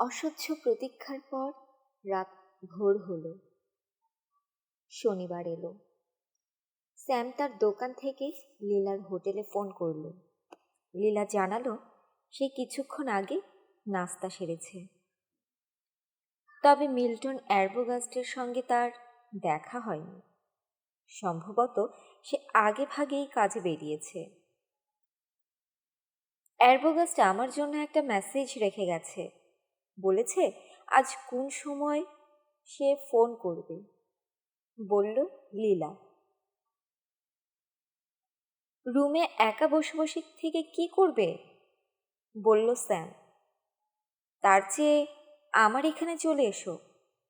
অসহ্য প্রতীক্ষার পর রাত ভোর হলো। শনিবার এলো। স্যাম তার দোকান থেকে লীলার হোটেলে ফোন করল। লীলা জানালো, সে কিছুক্ষণ আগে নাস্তা সেরেছে। তবে মিল্টন অ্যারবোগাস্টের সঙ্গে তার দেখা হয়নি। সম্ভবত সে আগে ভাগেই কাজে বেরিয়েছে। অ্যারবোগাস্ট আমার জন্য একটা মেসেজ রেখে গেছে। বলেছে, আজ কোন সময় সে ফোন করবে? বলল লীলা। রুমে একা বসে বসে থেকে কি করবে? বলল স্যাম। তার চেয়ে আমার এখানে চলে এসো।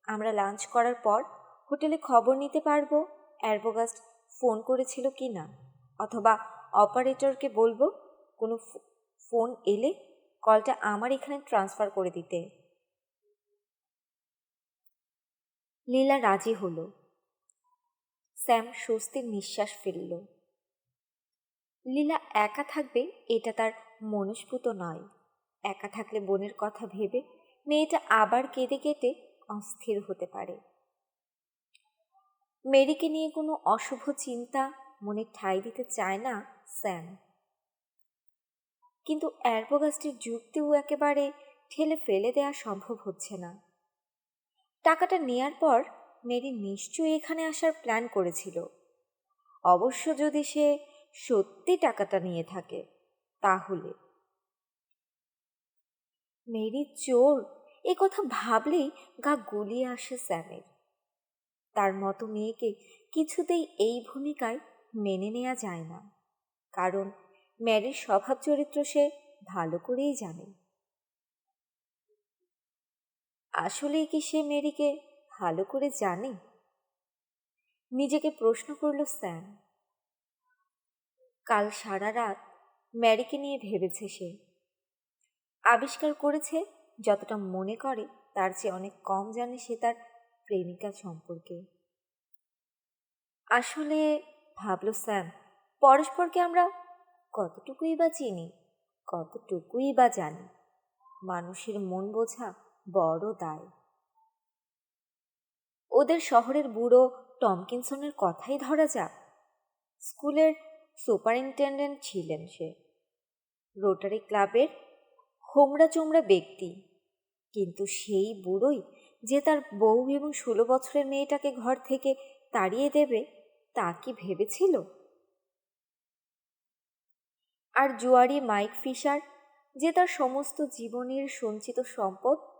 আমরা লাঞ্চ করার পর হোটেলে খবর নিতে পারব অ্যাডভোকাস্ট ফোন করেছিল কি না, অথবা অপারেটরকে বলব কোনো ফোন এলে কলটা আমার এখানে ট্রান্সফার করে দিতে। লীলা রাজি হলো। স্যাম স্বস্তির নিঃশ্বাস ফেলল। লীলা একা থাকবে, এটা তার মনস্ফুত নয়। একা থাকলে বোনের কথা ভেবে মেয়েটা আবার কেঁদে কেটে অস্থির হতে পারে। মেরিকে নিয়ে কোনো অশুভ চিন্তা মনে ঠাই দিতে চায় না স্যাম। কিন্তু অ্যারবোগাস্টের যুক্তিও একেবারে ঠেলে ফেলে দেওয়া সম্ভব হচ্ছে না। টাকাটা নেয়ার পর মেরি নিশ্চয়ই এখানে আসার প্ল্যান করেছিল। অবশ্য যদি সে সত্যি টাকাটা নিয়ে থাকে, তাহলে। মেরি চোর, এ কথা ভাবলেই গা গুলিয়ে আসে স্যামের। তার মতো মেয়েকে কিছুতেই এই ভূমিকায় মেনে নেওয়া যায় না, কারণ ম্যারির স্বভাব চরিত্র সে ভালো করেই জানে। আসলেই কি সে মেরিকে ভালো করে জানে? নিজেকে প্রশ্ন করল স্যাম। কাল সারা রাত ম্যারিকে নিয়ে ভেবেছে সে। আবিষ্কার করেছে, যতটা মনে করে, তার চেয়ে অনেক কম জানে সে তার প্রেমিকা সম্পর্কে। আসলে, ভাবল স্যাম, পরস্পরকে আমরা কতটুকুই বা চিনি, কতটুকুই বা জানি। মানুষের মন বোঝা বড় দায়। ওদের শহরের বুড়ো টমকিনসনের কথাই ধরা যাক। স্কুলের সুপারিনটেন্ডেন্ট ছিলেন সে। রোটারি ক্লাবের হোমরা চোমরা ব্যক্তি। কিন্তু সেই বুড়োই যে তার বউ এবং ষোলো বছরের মেয়েটাকে ঘর থেকে তাড়িয়ে দেবে, তা কি ভেবেছিল? আর জুয়ারি মাইক ফিশার যে তার সমস্ত জীবনের সঞ্চিত সম্পদ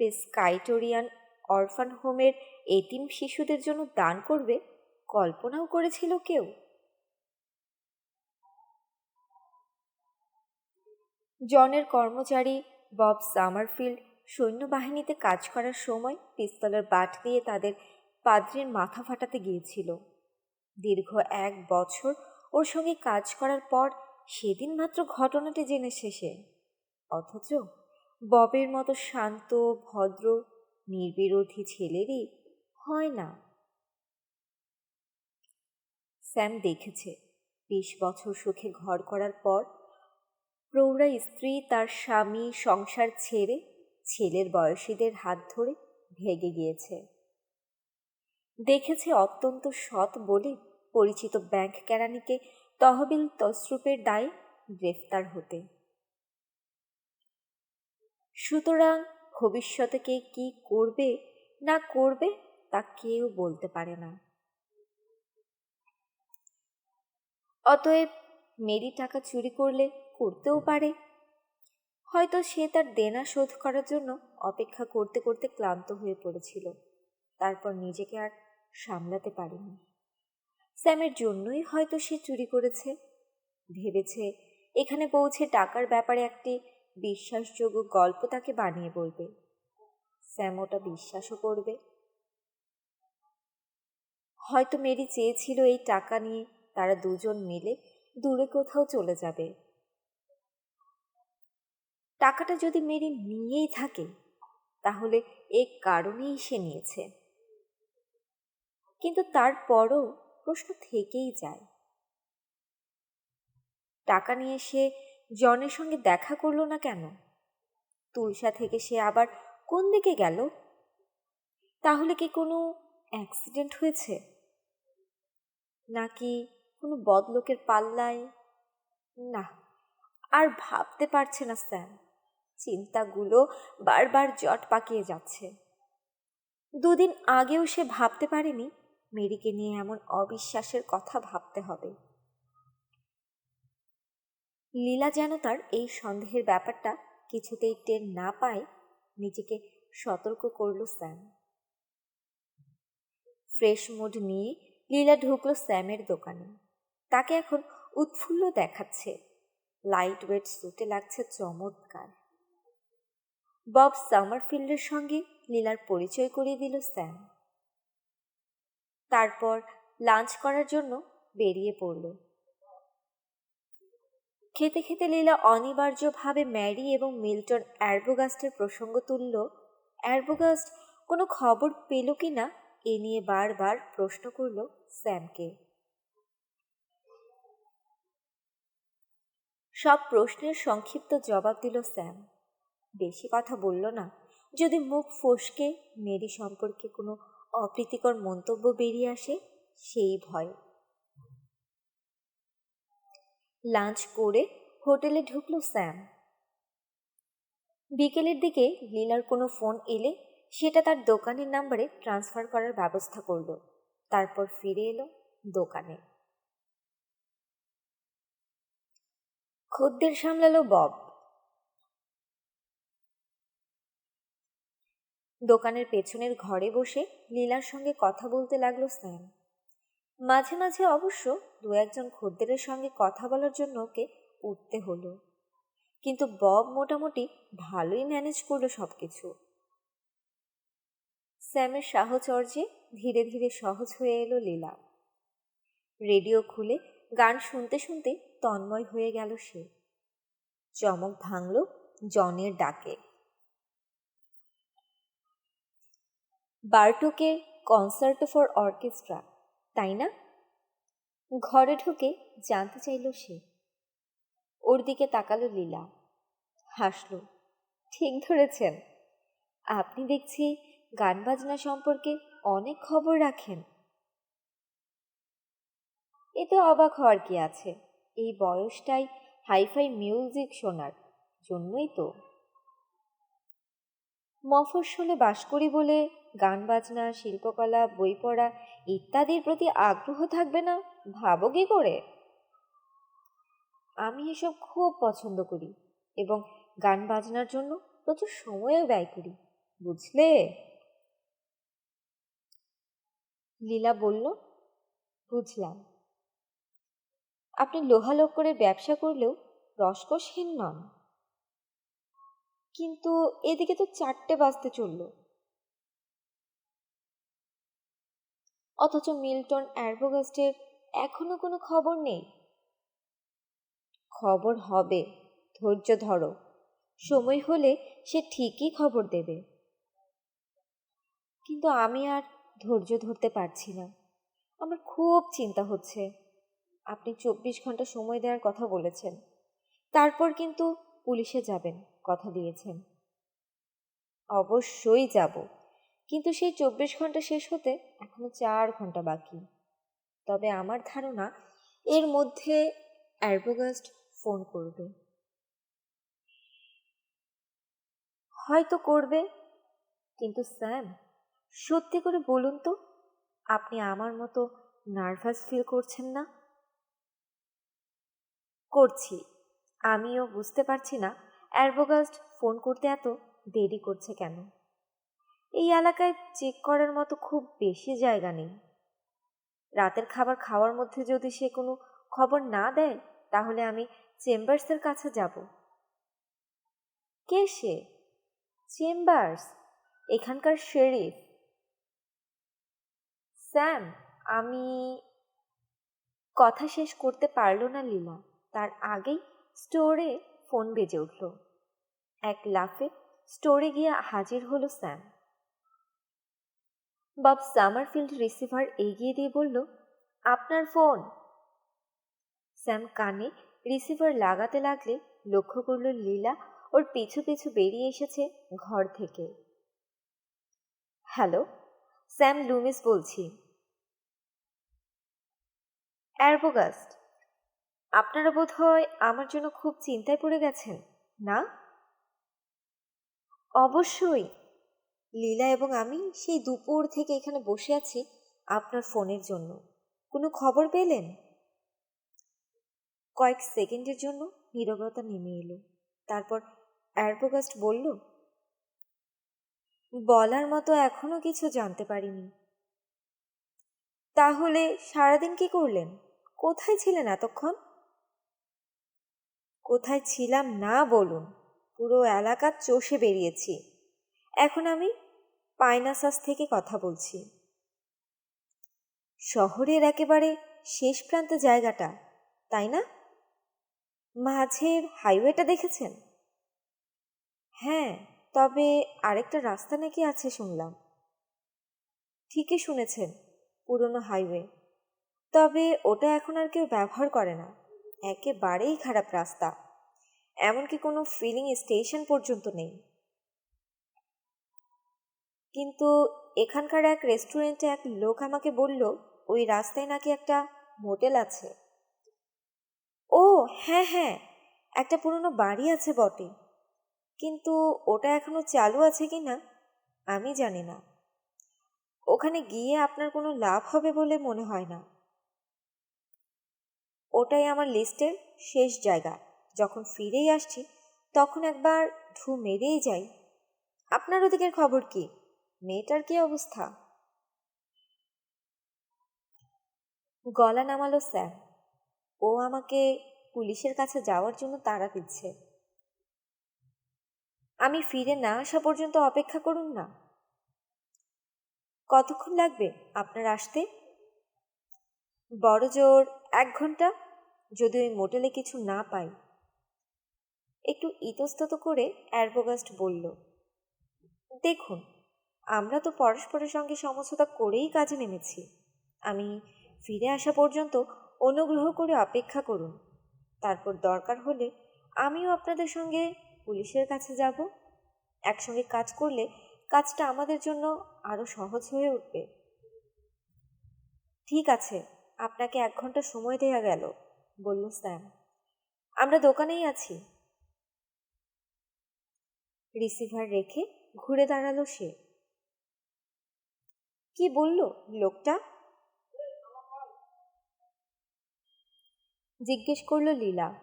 প্রেসকাইটোরিয়ান অরফান হোমের এতিম শিশুদের জন্য দান করবে? কল্পনাও করেছিল কেউ? জনের কর্মচারী বব সামারফিল্ড সৈন্যবাহিনীতে কাজ করার সময় পিস্তলের বাট দিয়ে তাদের পাদ্রির মাথা ফাটাতে গিয়েছিল। দীর্ঘ এক বছর ওর সঙ্গে কাজ করার পর সেদিন মাত্র ঘটনাটি জেনে শেষে। অথচ ববের মতো শান্ত, ভদ্র, নির্বিরোধী ছেলেরই হয় না। স্যাম দেখেছে, বিশ বছর সুখে ঘর করার পর প্রৌঢ়া স্ত্রী তার স্বামী সংসার ছেড়ে ছেলের বয়সীদের হাত ধরে ভেগে গিয়েছে। দেখেছে অত্যন্ত সৎ বলে পরিচিত ব্যাংক কেরানিকে তহবিল তসরূপের দায়ে গ্রেফতার হতে। সুতরাং ভবিষ্যতে কে কি করবে, না করবে, তা কেউ বলতে পারে না। অতএব মেরি টাকা চুরি করলে করতেও পারে। হয়তো সে তার দেনা শোধ করার জন্য অপেক্ষা করতে করতে ক্লান্ত হয়ে পড়েছিল। তারপর নিজেকে আর সামলাতে পারেনি। স্যামের জন্যই হয়তো সে চুরি করেছে। ভেবেছে এখানে পৌঁছে টাকার ব্যাপারে একটি বিশ্বাসযোগ্য গল্প তাকে বানিয়ে বলবে। স্যাম ওটা বিশ্বাসও করবে। হয়তো মেরি চেয়েছিল এই টাকা নিয়ে তারা দুজন মিলে দূরে কোথাও চলে যাবে। টাকাটা যদি মেরি নিয়েই থাকে, তাহলে এ কারণেই সে নিয়েছে। কিন্তু তারপরও প্রশ্ন থেকেই যায়। টাকা নিয়ে সে জনের সঙ্গে দেখা করল না কেন? তুলসা থেকে সে আবার কোন দিকে গেল? তাহলে কি কোনো অ্যাক্সিডেন্ট হয়েছে? নাকি কোনো বদলোকের পাল্লায়? না, আর ভাবতে পারছে না স্যাম। চিন্তাগুলো বারবার জট পাকিয়ে যাচ্ছে। দুদিন আগেও সে ভাবতে পারেনি, মেরিকে নিয়ে এমন অবিশ্বাসের কথা ভাবতে হবে। লীলা যেন তার এই সন্দেহের ব্যাপারটা কিছুতেই টের না পায়, নিজেকে সতর্ক করল স্যাম। ফ্রেশ মুড নিয়ে লীলা ঢুকলো স্যামের দোকানে। তাকে এখন উৎফুল্ল দেখাচ্ছে। লাইট ওয়েট সুটে লাগছে চমৎকার। বব সামারফিল্ডের সঙ্গে লীলার পরিচয় করিয়ে দিল স্যাম। তারপর লাঞ্চ করার জন্য বেরিয়ে পড়ল। খেতে খেতে লীলা অনিবার্যভাবে ম্যারি এবং মিল্টন অ্যারবোগাস্টের প্রসঙ্গ তুলল, অ্যারবোগাস্ট, কোনো খবর পেল কি না? এ নিয়ে বারবার প্রশ্ন করল স্যামকে। সব প্রশ্নের সংক্ষিপ্ত জবাব দিল স্যাম। বেশি কথা বলল না। যদি মুখ ফসকে মেরি সম্পর্কে কোনো অপ্রীতিকর মন্তব্য বেরিয়ে আসে, সেই ভয়। লাঞ্চ করে হোটেলে ঢুকল স্যাম। বিকেলের দিকে লীলার কোনো ফোন এলে সেটা তার দোকানের নাম্বারে ট্রান্সফার করার ব্যবস্থা করল। তারপর ফিরে এলো দোকানে। খদ্দের সামলালো বব। দোকানের পেছনের ঘরে বসে লীলার সঙ্গে কথা বলতে লাগল স্যাম। মাঝে মাঝে অবশ্য দু একজন খদ্দেরের সঙ্গে কথা বলার জন্য ওকে উঠতে হলো। কিন্তু বব মোটামুটি ভালোই ম্যানেজ করল সব কিছু স্যামের সাহচর্যে ধীরে ধীরে সহজ হয়ে এলো লীলা। রেডিও খুলে গান শুনতে শুনতে তন্ময় হয়ে গেল সে। চমক ভাঙল জনের ডাকে। বার্টকের কনসার্ট ফর অর্কেস্ট্রা তাই না? ঘরে ঢুকে জানতে চাইল সে। ওর দিকে তাকালো লীলা। হাসল। ঠিক ধরেছেন। আপনি দেখছি গান বাজনা সম্পর্কে অনেক খবর রাখেন। এতে অবাক হওয়ার কি আছে? এই বয়সটাই হাইফাই মিউজিক শোনার জন্যই তো। মফস্বলে বাস করি বলে গান বাজনা, শিল্পকলা, বই পড়া ইত্যাদির প্রতি আগ্রহ থাকবে না? ভাবো কি করে? আমি এসব খুব পছন্দ করি এবং গান বাজনার জন্য প্রচুর সময়ও ব্যয় করি, বুঝলে? লীলা বলল, বুঝলাম। আপনি লোহালোক করে ব্যবসা করলেও রসকসহীন নন। কিন্তু এদিকে তো চারটে বাজতে চলল। অথচ মিল্টন অ্যারবোগাস্টের এখনও কোনো খবর নেই। খবর হবে, ধৈর্য ধরো। সময় হলে সে ঠিকই খবর দেবে। কিন্তু আমি আর ধৈর্য ধরতে পারছি না। আমার খুব চিন্তা হচ্ছে। আপনি চব্বিশ ঘণ্টা সময় দেওয়ার কথা বলেছেন। তারপর কিন্তু পুলিশে যাবেন, কথা দিয়েছেন। অবশ্যই যাব। কিন্তু সেই চব্বিশ ঘণ্টা শেষ হতে এখনও চার ঘণ্টা বাকি। তবে আমার ধারণা এর মধ্যে অ্যারবোগাস্ট ফোন করবে। হয়তো করবে। কিন্তু স্যাম, সত্যি করে বলুন তো, আপনি আমার মতো নার্ভাস ফিল করছেন না? করছি। আমিও বুঝতে পারছি না অ্যারবোগাস্ট ফোন করতে এত দেরি করছে কেন। এই এলাকায় চেক করার মতো খুব বেশি জায়গা নেই। রাতের খাবার খাওয়ার মধ্যে যদি সে কোনো খবর না দেয়, তাহলে আমি চেম্বার্সের কাছে যাব। কে সে? চেম্বার্স? এখানকার শেরিফ। স্যাম, আমি কথা শেষ করতে পারল না লীলা তার আগেই স্টোরে ফোন বেজে উঠল। এক লাফে স্টোরে গিয়ে হাজির হলো স্যাম। বব সামারফিল্ড রিসিভার এগিয়ে দিয়ে বলল, আপনার ফোন। স্যাম কানে রিসিভার লাগাতে লাগলে লক্ষ্য করল লীলা ওর পিছু পিছু বেরিয়ে এসেছে ঘর থেকে। হ্যালো, স্যাম লুমিস বলছি। অ্যারবোগাস্ট, আপনারা বোধ হয় আমার জন্য খুব চিন্তায় পড়ে গেছেন, না? অবশ্যই লীলা এবং আমি সেই দুপুর থেকে এখানে বসে আছি আপনার ফোনের জন্য। কোনো খবর পেলেন? কয়েক সেকেন্ডের জন্য নীরবতা নেমে এলো। তারপর অ্যারবোগাস্ট বলল, বলার মতো এখনও কিছু জানতে পারিনি। তাহলে সারাদিন কি করলেন? কোথায় ছিলেন এতক্ষণ? কোথায় ছিলাম না বলুন, পুরো এলাকা চষে বেরিয়েছি। এখন আমি পাইনাসাস থেকে কথা বলছি। শহরের একেবারে শেষ প্রান্ত জায়গাটা, তাই না? মাঝের হাইওয়েটা দেখেছেন? হ্যাঁ তবে আরেকটা রাস্তা নাকি আছে শুনলাম। ঠিকই শুনেছেন, পুরনো হাইওয়ে। তবে ওটা এখন আর কেউ ব্যবহার করে না। একেবারেই খারাপ রাস্তা। এমনকি কোনো ফিলিং স্টেশন পর্যন্ত নেই। কিন্তু এখানকার এক রেস্টুরেন্টে এক লোক আমাকে বলল, ওই রাস্তায় নাকি একটা মোটেল আছে। ও হ্যাঁ হ্যাঁ একটা পুরনো বাড়ি আছে বটে। কিন্তু ওটা এখনও চালু আছে কি না, আমি জানি না। ওখানে গিয়ে আপনার কোনো লাভ হবে বলে মনে হয় না। ওটাই আমার লিস্টের শেষ জায়গা। যখন ফিরেই আসছি, তখন একবার ঢু মেরেই যাই। আপনার ওদিকের খবর কি? মেয়েটার কি অবস্থা? গলা নামালো স্যাম ও আমাকে পুলিশের কাছে যাওয়ার জন্য তাড়া দিচ্ছে। আমি ফিরে না আসা পর্যন্ত অপেক্ষা করুন না। কতক্ষণ লাগবে আপনার আসতে? বড় জোর এক ঘণ্টা? যদি ওই মোটেলে কিছু না পাই। একটু ইতস্তত করে অ্যারবোগাস্ট বলল, দেখুন আমরা তো পরস্পরের সঙ্গে সমঝোতা করেই কাজে নেমেছি। আমি ফিরে আসা পর্যন্ত অনুগ্রহ করে অপেক্ষা করুন। তারপর দরকার হলে আমিও আপনাদের সঙ্গে পুলিশের কাছে যাব। একসঙ্গে কাজ করলে কাজটা আমাদের জন্য আরও সহজ হয়ে উঠবে। ঠিক আছে, আপনাকে এক ঘণ্টা সময় দেয়া গেল, বলল স্যাম। আমরা দোকানেই আছি। রিসিভার রেখে ঘুরে দাঁড়াল সে। কি বলল লোকটা? জিজ্ঞেস করল লীলা।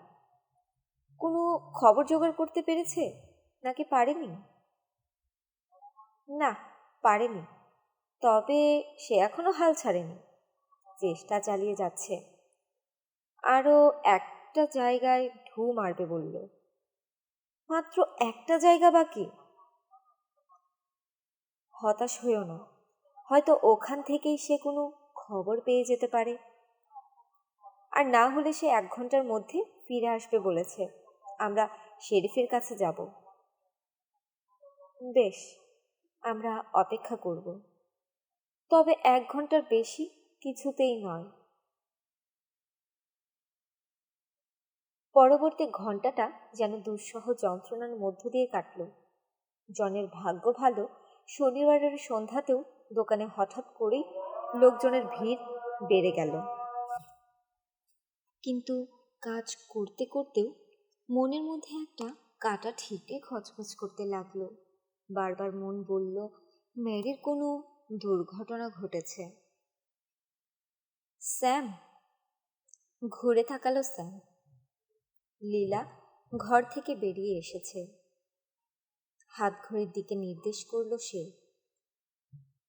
কোনো খবর জোগাড় করতে পেরেছে? নাকি পারেনি? না, পারেনি। তবে সে এখনও হাল ছাড়েনি। চেষ্টা চালিয়ে যাচ্ছে। আরও একটা জায়গায় ঢু মারবে বলল। মাত্র একটা জায়গা বাকি। হতাশ হইও না। হয়তো ওখান থেকেই সে কোনো খবর পেয়ে যেতে পারে। আর না হলে সে এক ঘণ্টার মধ্যে ফিরে আসবে বলেছে। আমরা শেরিফের কাছে যাব। বেশ, আমরা অপেক্ষা করব। তবে এক ঘণ্টার বেশি কিছুতেই নয়। পরবর্তী ঘন্টাটা যেন দুঃসহ যন্ত্রণার মধ্য দিয়ে কাটল। জনের ভাগ্য ভালো শনিবারের সন্ধ্যাতেও দোকানে হঠাৎ করেই লোকজনের ভিড় বেড়ে গেল। কিন্তু কাজ করতে করতেও মনের মধ্যে একটা কাটা ঠিকই খচখচ করতে লাগল। বারবার মন বলল মেরির কোনো দুর্ঘটনা ঘটেছে। স্যাম, ঘুরে থাকালো স্যাম। লীলা ঘর থেকে বেরিয়ে এসেছে। হাত ঘড়ির দিকে নির্দেশ করল সে।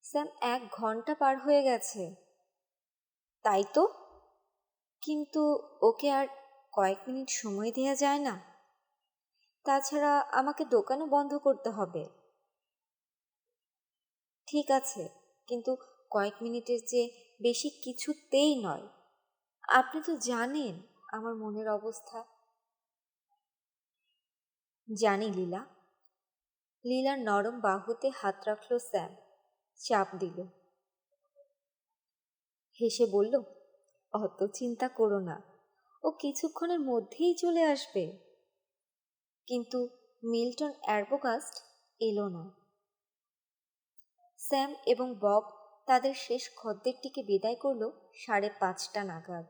স্যাম এক ঘণ্টা পার হয়ে গেছে। তাই তো? কিন্তু ওকে আর কয়েক মিনিট সময় দেওয়া যায় না। তাছাড়া আমাকে দোকানও বন্ধ করতে হবে। ঠিক আছে, কিন্তু কয়েক মিনিটের চেয়ে বেশি কিছুতেই নয়। আপনি তো জানেন আমার মনের অবস্থা। জানি, লীলা। লীলার নরম বাহুতে হাত রাখল স্যাম। চাপ দিল। হেসে বলল, অত চিন্তা করো না, ও কিছুক্ষণের মধ্যেই চলে আসবে। কিন্তু মিল্টন অ্যারবোগাস্ট এলো না। স্যাম এবং বব তাদের শেষ খদ্দেরটিকে বিদায় করল সাড়ে পাঁচটা নাগাদ।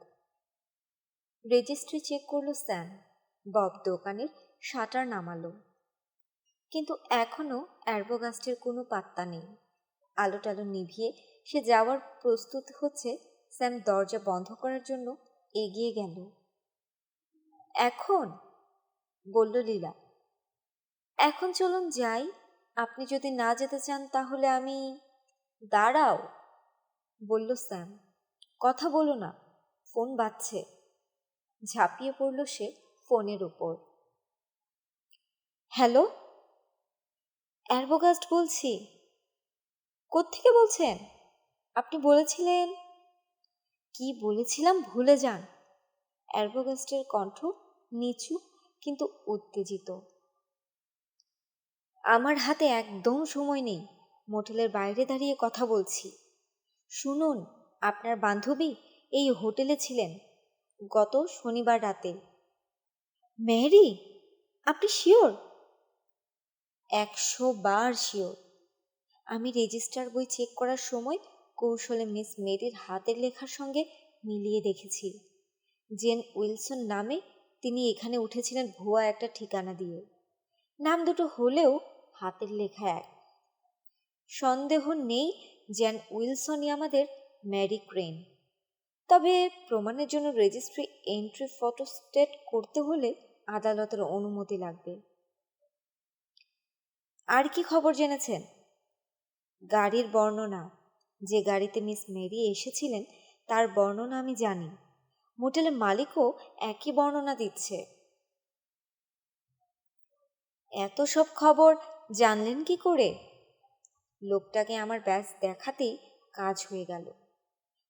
রেজিস্ট্রি চেক করল স্যাম, বব দোকানের শাটার নামালো। কিন্তু এখনও অ্যারবোগাস্টের কোনো পাত্তা নেই। আলো টালো নিভিয়ে সে যাওয়ার প্রস্তুত হচ্ছে, স্যাম দরজা বন্ধ করার জন্য এগিয়ে গেল। এখন? বলল লীলা। এখন চলুন যাই। আপনি যদি না যেতে চান তাহলে আমি দাঁড়াও, বলল স্যাম। কথা বলো না, ফোন বাজছে। ঝাঁপিয়ে পড়ল সে ফোনের উপর হ্যালো? অ্যারবোগাস্ট বলছি। কোত্থেকে বলছেন? আপনি বলেছিলেন। কি বলেছিলাম ভুলে যান। অ্যারবোগাস্টের কণ্ঠ নিচু কিন্তু উত্তেজিত। আমার হাতে একদম সময় নেই। মোটেলের বাইরে দাঁড়িয়ে কথা বলছি। শুনুন, আপনার বান্ধবী এই হোটেলে ছিলেন গত শনিবার রাতে। ম্যারি আপনি শিওর? একশো বার শিওর। আমি রেজিস্টার বই চেক করার সময় কৌশলে মিস মেরির হাতের লেখার সঙ্গে মিলিয়ে দেখেছি। জেন উইলসন নামে তিনি এখানে উঠেছিলেন ভুয়া একটা ঠিকানা দিয়ে। নাম দুটো হলেও হাতের লেখা এক। সন্দেহ নেই জেন উইলসনই আমাদের ম্যারি ক্রেন তবে প্রমাণের জন্য রেজিস্ট্রি এন্ট্রি ফটোস্টেট করতে হলে আদালতের অনুমতি লাগবে। আর কি খবর জেনেছেন? গাড়ির বর্ণনা। যে গাড়িতে মিস মেরি এসেছিলেন, তার বর্ণনা আমি জানি। মোটেলের মালিকও একই বর্ণনা দিচ্ছে। এত সব খবর জানলেন কি করে? লোকটাকে আমার ব্যাস দেখাতেই কাজ হয়ে গেল।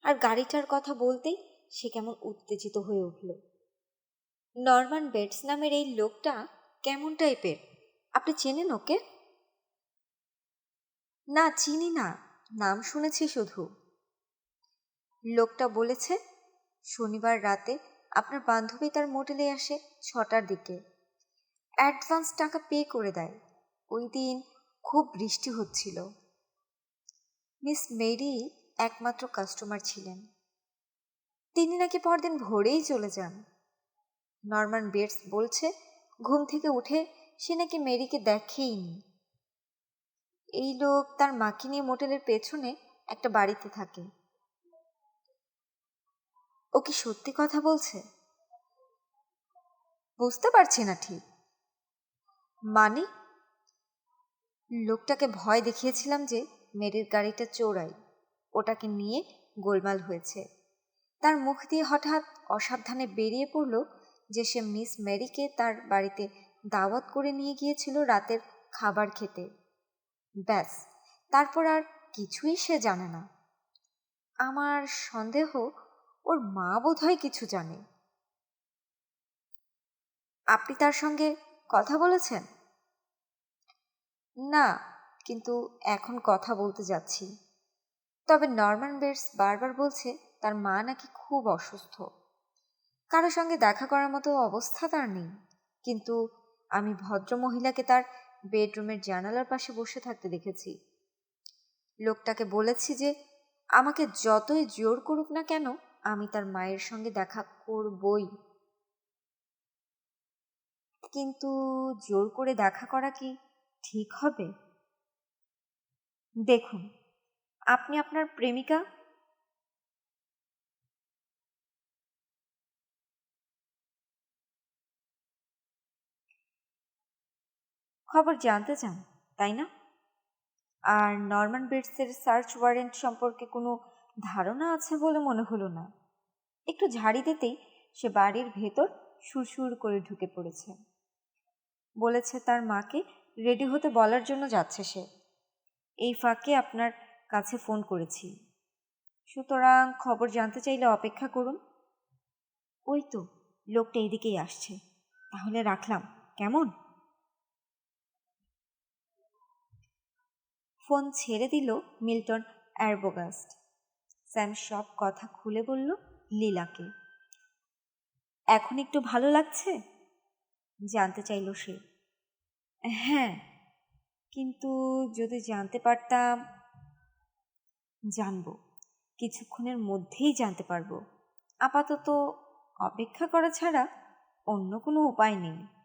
আর গাড়িটার কথা বলতেই সে কেমন উত্তেজিত হয়ে উঠল। নর্মান বেটস নামের এই লোকটা কেমন টাইপের? আপনি চেনেন ওকে? না, চিনি না। নাম শুনেছি শুধু। লোকটা বলেছে, শনিবার রাতে আপনার বান্ধবী তার মোটেলে আসে ছটার দিকে। অ্যাডভান্স টাকা পে করে দেয়। ওই দিন খুব বৃষ্টি হচ্ছিল। মিস মেরি একমাত্র কাস্টমার ছিলেন। তিনি নাকি পরদিন ভোরেই চলে যান। নর্মান বেটস বলছে, ঘুম থেকে উঠে সে নাকি মেরিকে দেখেইনি। এই লোক তার মাকে নিয়ে মোটেলের পেছনে একটা বাড়িতে থাকে। ও কি সত্যি কথা বলছে? বুঝতে পারছি না ঠিক। মানে? লোকটাকে ভয় দেখিয়েছিলাম যে মেরির গাড়িটা চোরাই। ওটাকে নিয়ে গোলমাল হয়েছে। তার মুখ দিয়ে হঠাৎ অসাবধানে বেরিয়ে পড়ল যে সে মিস মেরিকে তার বাড়িতে দাওয়াত করে নিয়ে গিয়েছিল রাতের খাবার খেতে। ব্যাস, তারপর আর কিছুই সে জানে না। আমার সন্দেহ ওর মা বোধহয় কিছু জানে। আপনি তার সঙ্গে কথা বলেছেন? না, কিন্তু এখন কথা বলতে যাচ্ছি। তবে নর্মান বেটস বারবার বলছে তার মা নাকি খুব অসুস্থ। কারও সঙ্গে দেখা করার মতো অবস্থা তার নেই। কিন্তু আমি ভদ্র মহিলাকে তার বেডরুমের জানালার পাশে বসে থাকতে দেখেছি। লোকটাকে বলেছি যে, আমাকে যতই জোর করুক না কেন, আমি তার মায়ের সঙ্গে দেখা করবই। কিন্তু জোর করে দেখা করা কি ঠিক হবে? দেখুন, আপনি আপনার প্রেমিকা খবর জানতে চান, তাই না? আর নর্মান বেটসের সার্চ ওয়ারেন্ট সম্পর্কে কোনো ধারণা আছে বলে মনে হলো না। একটু ঝাড়ি দিতেই সে বাড়ির ভেতর সুরসুর করে ঢুকে পড়েছে। বলেছে তার মাকে রেডি হতে বলার জন্য যাচ্ছে সে। এই ফাঁকে আপনার কাছে ফোন করেছি। সুতরাং খবর জানতে চাইলে অপেক্ষা করুন। ওই তো, লোকটা এদিকেই আসছে। তাহলে রাখলাম। কেমন? ফোন ছেড়ে দিল মিল্টন অ্যারবোগাস্ট। স্যাম সব কথা খুলে বলল লীলাকে। এখন একটু ভালো লাগছে? জানতে চাইল সে। হ্যাঁ কিন্তু যদি জানতে পারতাম, জানব। কিছুক্ষণের মধ্যেই জানতে পারব। আপাতত অপেক্ষা করা ছাড়া অন্য কোনো উপায় নেই।